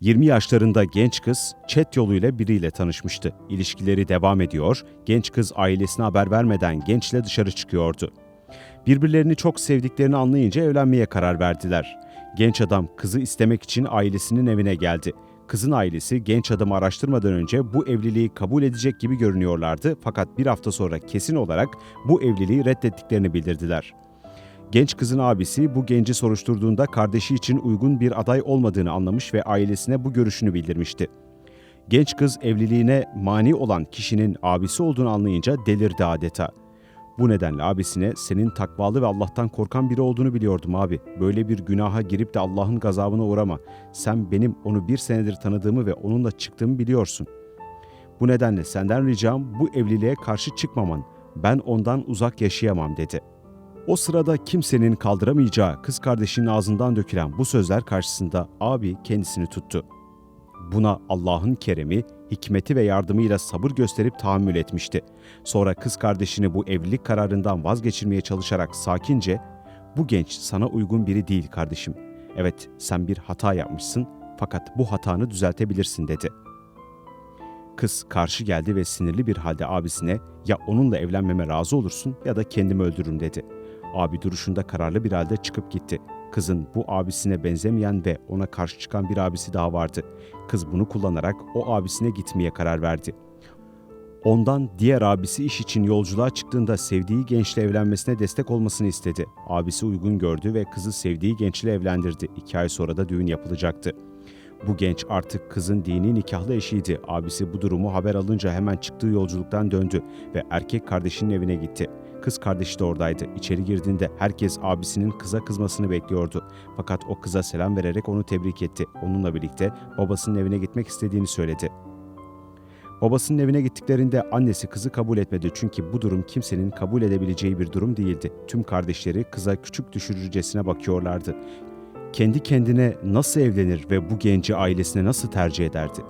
20 yaşlarında genç kız chat yoluyla biriyle tanışmıştı. İlişkileri devam ediyor, genç kız ailesine haber vermeden gençle dışarı çıkıyordu. Birbirlerini çok sevdiklerini anlayınca evlenmeye karar verdiler. Genç adam kızı istemek için ailesinin evine geldi. Kızın ailesi genç adamı araştırmadan önce bu evliliği kabul edecek gibi görünüyorlardı fakat bir hafta sonra kesin olarak bu evliliği reddettiklerini bildirdiler. Genç kızın abisi bu genci soruşturduğunda kardeşi için uygun bir aday olmadığını anlamış ve ailesine bu görüşünü bildirmişti. Genç kız evliliğine mani olan kişinin abisi olduğunu anlayınca delirdi adeta. Bu nedenle abisine senin takvalı ve Allah'tan korkan biri olduğunu biliyordum abi. Böyle bir günaha girip de Allah'ın gazabına uğrama. Sen benim onu bir senedir tanıdığımı ve onunla çıktığımı biliyorsun. Bu nedenle senden ricam bu evliliğe karşı çıkmaman. Ben ondan uzak yaşayamam dedi. O sırada kimsenin kaldıramayacağı kız kardeşinin ağzından dökülen bu sözler karşısında abi kendisini tuttu. Buna Allah'ın keremi, hikmeti ve yardımıyla sabır gösterip tahammül etmişti. Sonra kız kardeşini bu evlilik kararından vazgeçirmeye çalışarak sakince, "Bu genç sana uygun biri değil kardeşim. Evet, sen bir hata yapmışsın fakat bu hatanı düzeltebilirsin." dedi. Kız karşı geldi ve sinirli bir halde abisine, "Ya onunla evlenmeme razı olursun ya da kendimi öldürürüm." dedi. Abi duruşunda kararlı bir halde çıkıp gitti. Kızın bu abisine benzemeyen ve ona karşı çıkan bir abisi daha vardı. Kız bunu kullanarak o abisine gitmeye karar verdi. Ondan diğer abisi iş için yolculuğa çıktığında sevdiği gençle evlenmesine destek olmasını istedi. Abisi uygun gördü ve kızı sevdiği gençle evlendirdi. İki ay sonra da düğün yapılacaktı. Bu genç artık kızın dini nikahlı eşiydi. Abisi bu durumu haber alınca hemen çıktığı yolculuktan döndü ve erkek kardeşinin evine gitti. Kız kardeşi de oradaydı. İçeri girdiğinde herkes abisinin kıza kızmasını bekliyordu. Fakat o kıza selam vererek onu tebrik etti. Onunla birlikte babasının evine gitmek istediğini söyledi. Babasının evine gittiklerinde annesi kızı kabul etmedi çünkü bu durum kimsenin kabul edebileceği bir durum değildi. Tüm kardeşleri kıza küçük düşürücesine bakıyorlardı. Kendi kendine nasıl evlenir ve bu genci ailesine nasıl tercih ederdi?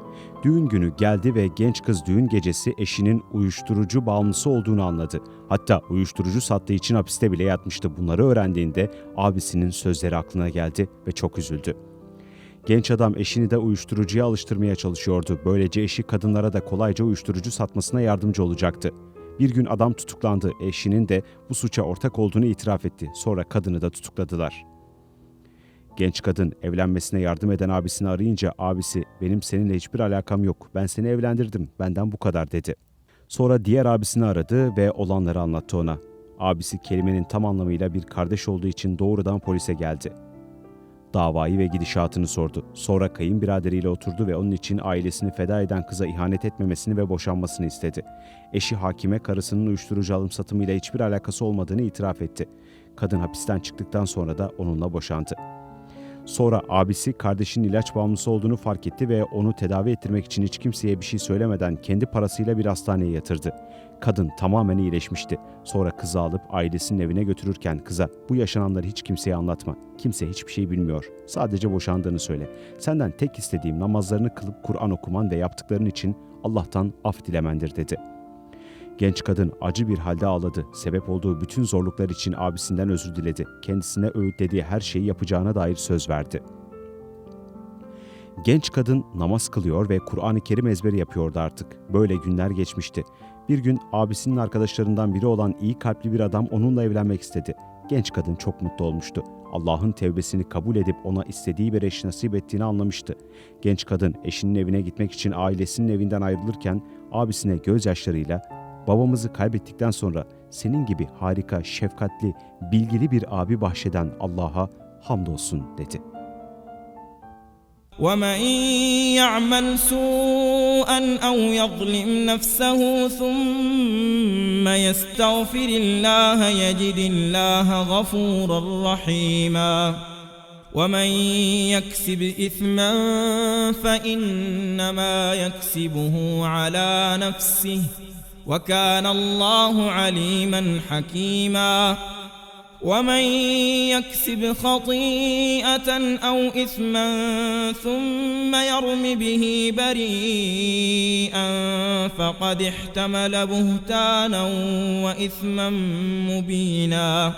Düğün günü geldi ve genç kız düğün gecesi eşinin uyuşturucu bağımlısı olduğunu anladı. Hatta uyuşturucu sattığı için hapiste bile yatmıştı. Bunları öğrendiğinde abisinin sözleri aklına geldi ve çok üzüldü. Genç adam eşini de uyuşturucuya alıştırmaya çalışıyordu. Böylece eşi kadınlara da kolayca uyuşturucu satmasına yardımcı olacaktı. Bir gün adam tutuklandı. Eşinin de bu suça ortak olduğunu itiraf etti. Sonra kadını da tutukladılar. Genç kadın evlenmesine yardım eden abisini arayınca abisi benim seninle hiçbir alakam yok. Ben seni evlendirdim. Benden bu kadar dedi. Sonra diğer abisini aradı ve olanları anlattı ona. Abisi kelimenin tam anlamıyla bir kardeş olduğu için doğrudan polise geldi. Davayı ve gidişatını sordu. Sonra kayınbiraderiyle oturdu ve onun için ailesini feda eden kıza ihanet etmemesini ve boşanmasını istedi. Eşi hakime karısının uyuşturucu alım satımıyla hiçbir alakası olmadığını itiraf etti. Kadın hapisten çıktıktan sonra da onunla boşandı. Sonra abisi kardeşinin ilaç bağımlısı olduğunu fark etti ve onu tedavi ettirmek için hiç kimseye bir şey söylemeden kendi parasıyla bir hastaneye yatırdı. Kadın tamamen iyileşmişti. Sonra kızı alıp ailesinin evine götürürken kıza bu yaşananları hiç kimseye anlatma. Kimse hiçbir şey bilmiyor. Sadece boşandığını söyle. Senden tek istediğim namazlarını kılıp Kur'an okuman ve yaptıkların için Allah'tan af dilemendir dedi.'' Genç kadın acı bir halde ağladı. Sebep olduğu bütün zorluklar için abisinden özür diledi. Kendisine öğütlediği her şeyi yapacağına dair söz verdi. Genç kadın namaz kılıyor ve Kur'an-ı Kerim ezberi yapıyordu artık. Böyle günler geçmişti. Bir gün abisinin arkadaşlarından biri olan iyi kalpli bir adam onunla evlenmek istedi. Genç kadın çok mutlu olmuştu. Allah'ın tevbesini kabul edip ona istediği bir eş nasip ettiğini anlamıştı. Genç kadın eşinin evine gitmek için ailesinin evinden ayrılırken abisine gözyaşlarıyla babamızı kaybettikten sonra senin gibi harika, şefkatli, bilgili bir abi bahşeden Allah'a hamdolsun dedi. ومن يعمل سوءا او يظلم نفسه ثم يستغفر الله يجد الله غفورا رحيما ومن يكسب اثما فانما يكسبه على نفسه وكان الله عليما حكيما. ومن يكسب خطيئة أو إثما ثم يرم به بريئا فقد احتمل بهتانا وإثما مبينا.